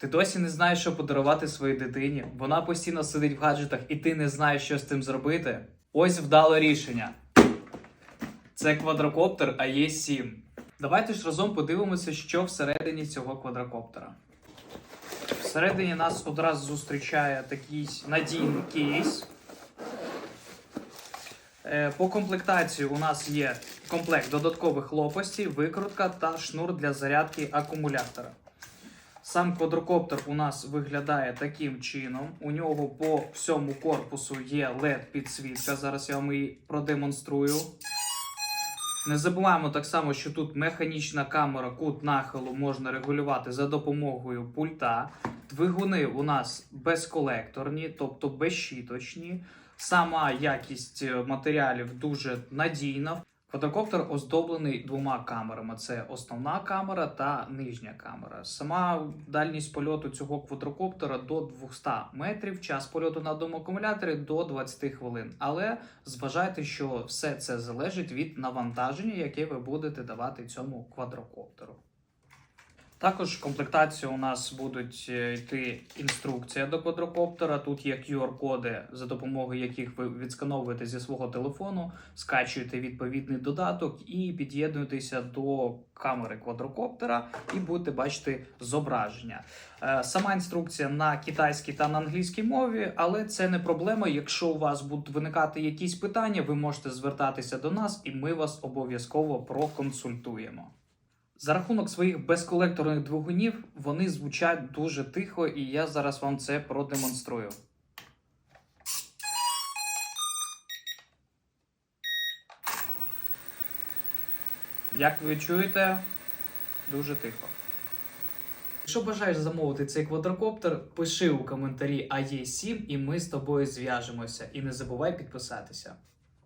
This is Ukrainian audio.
Ти досі не знаєш, що подарувати своїй дитині. Вона постійно сидить в гаджетах, і ти не знаєш, що з цим зробити. Ось вдале рішення. Це квадрокоптер АЕ7. Давайте ж разом подивимося, що всередині цього квадрокоптера. Всередині нас одразу зустрічає такий надійний кейс. Е, По комплектації у нас є комплект додаткових лопастей, викрутка та шнур для зарядки акумулятора. Сам квадрокоптер у нас виглядає таким чином. У нього по всьому корпусу є LED підсвітка. Зараз я вам її продемонструю. Не забуваємо так само, що тут механічна камера, кут нахилу можна регулювати за допомогою пульта. Двигуни у нас безколекторні, тобто безщіточні. Сама якість е, матеріалів дуже надійна. Квадрокоптер оздоблений двома камерами: це основна камера та нижня камера. Сама дальність польоту цього квадрокоптера до 200 метрів, час польоту на одному акумуляторі до 20 хвилин. Але зважайте, що все це залежить від навантаження, яке ви будете давати цьому квадрокоптеру. Також в комплектацію у нас будуть е, йти інструкція до квадрокоптера. Тут є QR-коди, за допомогою яких ви відскановуєте зі свого телефону, скачуєте відповідний додаток і під'єднуєтеся до камери квадрокоптера, і будете бачити зображення. Е, Сама інструкція на китайській та на англійській мові, але це не проблема. Якщо у вас будуть виникати якісь питання, ви можете звертатися до нас, і ми вас обов'язково проконсультуємо. За рахунок своїх безколекторних двигунів вони звучать дуже тихо, і я зараз вам це продемонструю. Як ви чуєте, дуже тихо. Якщо бажаєш замовити цей квадрокоптер, пиши у коментарі АЄ7 і ми з тобою зв'яжемося. І не забувай підписатися.